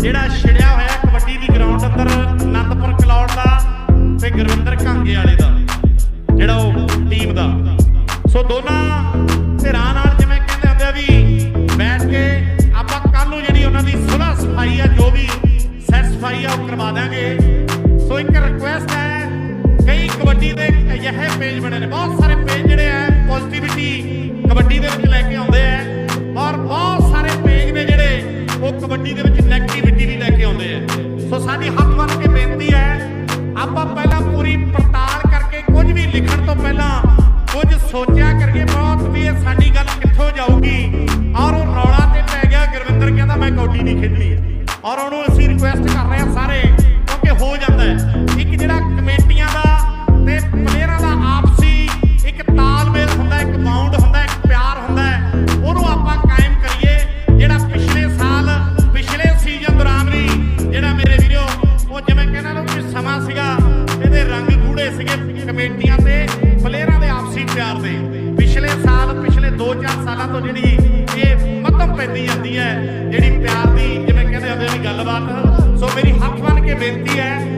ਜਿਹੜਾ ਛਿੜਿਆ ਹੋਇਆ ਕਬੱਡੀ ਦੀ ਗਰਾਊਂਡ ਅੰਦਰ ਅਨੰਦਪੁਰ ਕਲੌੜ ਦਾ ਤੇ ਗੁਰਵਿੰਦਰ ਘਾਂਗੇ ਵਾਲੇ ਦਾ, ਜਿਹੜਾ ਉਹ ਟੀਮ ਦਾ। ਸੋ ਦੋਨਾਂ ਧਿਰਾਂ ਨਾਲ ਜਿਵੇਂ ਕਹਿੰਦੇ ਹੁੰਦੇ ਆ ਵੀ ਬੈਠ ਕੇ ਆਪਾਂ ਕੱਲ ਨੂੰ ਜਿਹੜੀ ਉਹਨਾਂ ਦੀ ਸੁਲਾ ਸਫ਼ਾਈ ਆ, ਜੋ ਵੀ ਸੈਟ ਸਫ਼ਾਈ ਆ, ਉਹ ਕਰਵਾ ਦਾਂਗੇ ਸੋ ਇੱਕ ਰਿਕੁਐਸਟ ਹੈ, ਕਈ ਕਬੱਡੀ ਦੇ ਅਜਿਹੇ ਪੇਜ ਬਣੇ ਨੇ, ਬਹੁਤ ਸਾਰੇ ਸੋ ਸਾਡੀ ਹੱਥ ਬੰਨ ਕੇ ਬੇਨਤੀ ਹੈ, ਆਪਾਂ ਪਹਿਲਾਂ ਪੂਰੀ ਪੜਤਾਲ ਕਰਕੇ ਕੁਝ ਵੀ ਲਿਖਣ ਤੋਂ ਪਹਿਲਾਂ ਕੁਝ ਸੋਚਿਆ ਕਰਕੇ ਬਹੁਤ ਵੀ ਇਹ ਸਾਡੀ ਗੱਲ ਕਿੱਥੋਂ ਜਾਊਗੀ। ਔਰ ਉਹ ਰੌਲਾ ਤੇ ਪੈ ਗਿਆ, ਗੁਰਵਿੰਦਰ ਕਹਿੰਦਾ, ਮੈਂ ਕੌਡੀ ਨਹੀਂ ਖੇਡਣੀ। ਔਰ ਉਹਨੂੰ ਅਸੀਂ ਰਿਕੁਐਸਟ ਕਰ ਰਹੇ ਹਾਂ ਸਾਰੇ, ਕਿਉਂਕਿ ਹੋ ਜਾਂਦਾ ਹੈ। ਇੱਕ ਜਿਹੜਾ ਸਮਾਂ ਸੀਗਾ, ਇਹਦੇ ਰੰਗ ਗੂੜੇ ਸੀਗੇ ਕਮੇਟੀਆਂ ਤੇ, ਪਲੇਅਰਾਂ ਦੇ ਆਪਸੀ ਪਿਆਰ ਦੇ ਪਿਛਲੇ ਸਾਲ, ਪਿਛਲੇ 2-4 ਸਾਲਾਂ ਤੋਂ ਜਿਹੜੀ ਇਹ ਮੱਧਮ ਪੈਂਦੀ ਜਾਂਦੀ ਹੈ, ਜਿਹੜੀ ਪਿਆਰ ਦੀ ਜਿਵੇਂ ਕਹਿੰਦੇ ਹੁੰਦੇ ਨੇ ਗੱਲਬਾਤ, ਸੋ ਮੇਰੀ ਹੱਥ ਬੰਨ ਕੇ ਬੇਨਤੀ ਹੈ